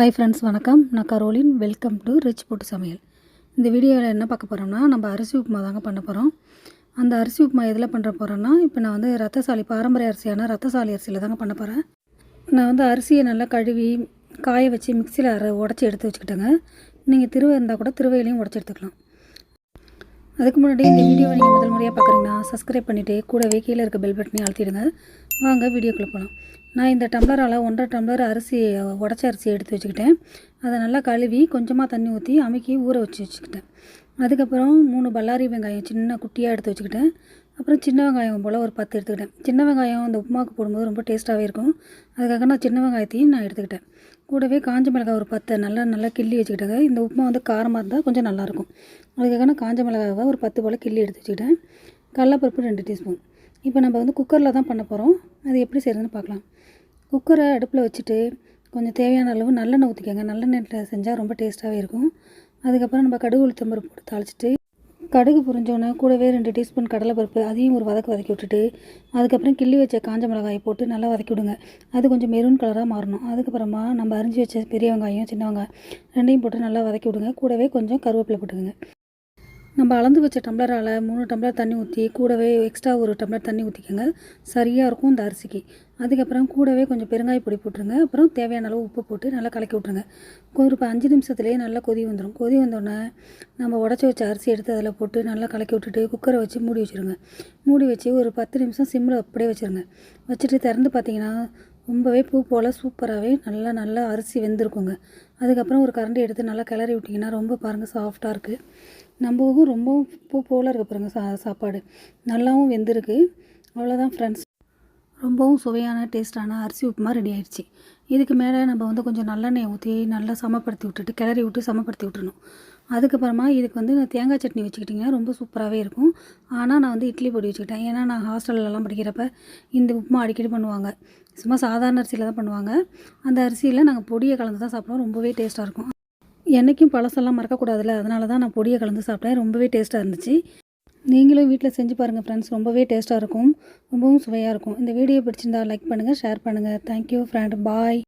Hi friends வணக்கம். நான் Caroline. Welcome to rich போட்டு சமையல். இந்த வீடியோவில் என்ன பார்க்க போகிறோம்னா நம்ம அரிசி உப்புமா தாங்க பண்ண போகிறோம் அந்த அரிசி உப்புமா எதில் பண்ணுற போகிறோன்னா இப்போ நான் வந்து ரத்தசாலி பாரம்பரிய அரிசியான ரத்தசாலி அரிசியில் தாங்க பண்ண போகிறேன் நான் வந்து அரிசியை நல்லா கழுவி காய வச்சு மிக்சியில் அரை உடச்சி எடுத்து வச்சுக்கிட்டேங்க. நீங்கள் திருவை இருந்தால் கூட திருவையிலையும் உடச்சி எடுத்துக்கலாம். அதுக்கு முன்னாடி இந்த வீடியோவை நீங்கள் முதல் முறையாக பார்க்குறீங்கன்னா சப்ஸ்கிரைப் பண்ணிவிட்டு கூடவே கீழே இருக்க பெல் பட்டனையும் அழுத்திடுங்க. வாங்க வீடியோக்குள்ளே போகலாம் நான் இந்த டம்ளரால் ஒன்றரை டம்ளர் அரிசி உடச்ச அரிசி எடுத்து வச்சுக்கிட்டேன். அதை நல்லா கழுவி கொஞ்சமாக தண்ணி ஊற்றி அமுக்கி ஊற வச்சு வச்சுக்கிட்டேன். அதுக்கப்புறம் மூணு பல்லாரி வெங்காயம் சின்ன குட்டியாக எடுத்து வச்சுக்கிட்டேன். அப்புறம் சின்ன வெங்காயம் போல் ஒரு பத்து எடுத்துக்கிட்டேன். சின்ன வெங்காயம் அந்த உப்புமாவுக்கு போடும்போது ரொம்ப டேஸ்ட்டாகவே இருக்கும். அதுக்காக நான் சின்ன வெங்காயத்தையும் நான் எடுத்துக்கிட்டேன். கூடவே காஞ்ச மிளகாய் ஒரு பத்து நல்லா நல்லா கிள்ளி வச்சுக்கிட்டாங்க. இந்த உப்புமா வந்து காரமாக இருந்தால் கொஞ்சம் நல்லாயிருக்கும் அதுக்காக நான் காஞ்ச மிளகாவை ஒரு பத்து போல் கிள்ளி எடுத்து வச்சுக்கிட்டேன். கடலப்பருப்பு ரெண்டு டீஸ்பூன் இப்போ நம்ம வந்து குக்கரில் தான் பண்ண போகிறோம். அது எப்படி செய்கிறதுன்னு பார்க்கலாம். குக்கரை அடுப்பில் வச்சுட்டு கொஞ்சம் தேவையான அளவு நல்லெண்ணெய் ஊற்றிக்கோங்க. நல்லெண்ணெயில் செஞ்சால் ரொம்ப டேஸ்ட்டாகவே இருக்கும். அதுக்கப்புறம் நம்ம கடுகு உளுத்தம்பருப்பு போட்டு தாளிச்சிட்டு கடுகு புரிஞ்சோன்னே கூடவே ரெண்டு டீஸ்பூன் கடலைப்பருப்பு அதையும் ஒரு வதக்கு வதக்கி விட்டுட்டு அதுக்கப்புறம் கிள்ளி வச்ச காஞ்ச மிளகாயை போட்டு நல்லா வதக்கி விடுங்க. அது கொஞ்சம் மெரூன் கலராக மாறணும். அதுக்கப்புறமா நம்ம அரிஞ்சு வச்ச பெரிய வெங்காயம் சின்ன வெங்காயம் ரெண்டையும் போட்டு நல்லா வதக்கி விடுங்க. கூடவே கொஞ்சம் கருவேப்பிலை போட்டுக்கோங்க. நம்ம அளந்து வச்ச டம்ளரால் மூணு டம்ளர் தண்ணி ஊற்றி கூடவே எக்ஸ்ட்ரா ஒரு டம்ளர் தண்ணி ஊற்றிக்கோங்க சரியாக இருக்கும் இந்த அரிசிக்கு. அதுக்கப்புறம் கூடவே கொஞ்சம் பெருங்காய பொடி போட்டுருங்க. அப்புறம் தேவையான அளவு உப்பு போட்டு நல்லா கலக்கி விட்ருங்க ஒரு இப்போ அஞ்சு நிமிஷத்துலேயே நல்லா கொதி வந்துடும் கொதி வந்தோடனே நம்ம உடச்சி வச்ச அரிசி எடுத்து அதில் போட்டு நல்லா கலக்கி விட்டுட்டு குக்கரை வச்சு மூடி வச்சுருங்க. மூடி வச்சு ஒரு பத்து நிமிஷம் சிம்மில் அப்படியே வச்சுருங்க. வச்சுட்டு திறந்து பார்த்தீங்கன்னா ரொம்பவே பூ போல் சூப்பராகவே நல்லா நல்லா அரிசி வெந்திருக்குங்க. அதுக்கப்புறம் ஒரு கரண்டி எடுத்து நல்லா கிளறி விட்டிங்கன்னா ரொம்ப பாருங்கள் சாஃப்டாக இருக்குது நம்மவும் ரொம்பவும் பூ போல் இருக்க பாருங்கள் சா சாப்பாடு. நல்லாவும் வெந்திருக்கு. அவ்வளோதான் ஃப்ரெண்ட்ஸ் ரொம்பவும் சுவையான டேஸ்ட்டான அரிசி உப்புமா ரெடி ஆயிடுச்சு. இதுக்கு மேலே நம்ம வந்து கொஞ்சம் நல்லெண்ணெய் ஊற்றி நல்லா சமப்படுத்தி விட்டுட்டு கிளறி விட்டு சமப்படுத்தி விட்டுணும் அதுக்கப்புறமா இதுக்கு வந்து நான் தேங்காய் சட்னி வச்சுக்கிட்டிங்கன்னா ரொம்ப சூப்பராகவே இருக்கும். ஆனால் நான் வந்து இட்லி பொடி வச்சுக்கிட்டேன். ஏன்னா நான் ஹாஸ்டல்லலாம் படிக்கிறப்ப இந்த உப்புமா அடிக்கடி பண்ணுவாங்க. சும்மா சாதாரண அரிசியில் தான் பண்ணுவாங்க. அந்த அரிசியில் நாங்கள் பொடியை கலந்து தான் சாப்பிடுவோம். ரொம்பவே டேஸ்ட்டாக இருக்கும். என்றைக்கும் பழசெல்லாம் மறக்கக்கூடாதுல்ல. அதனால தான் நான் பொடியை கலந்து சாப்பிட்டேன். ரொம்பவே டேஸ்ட்டாக இருந்துச்சு. நீங்களும் வீட்டில் செஞ்சு பாருங்கள் ஃப்ரெண்ட்ஸ் ரொம்பவே டேஸ்ட்டாக இருக்கும். ரொம்பவும் சுவையாக இருக்கும். இந்த வீடியோ பிடிச்சிருந்தா லைக் பண்ணுங்கள் ஷேர் பண்ணுங்கள் தேங்க்யூ ஃப்ரெண்ட் பாய்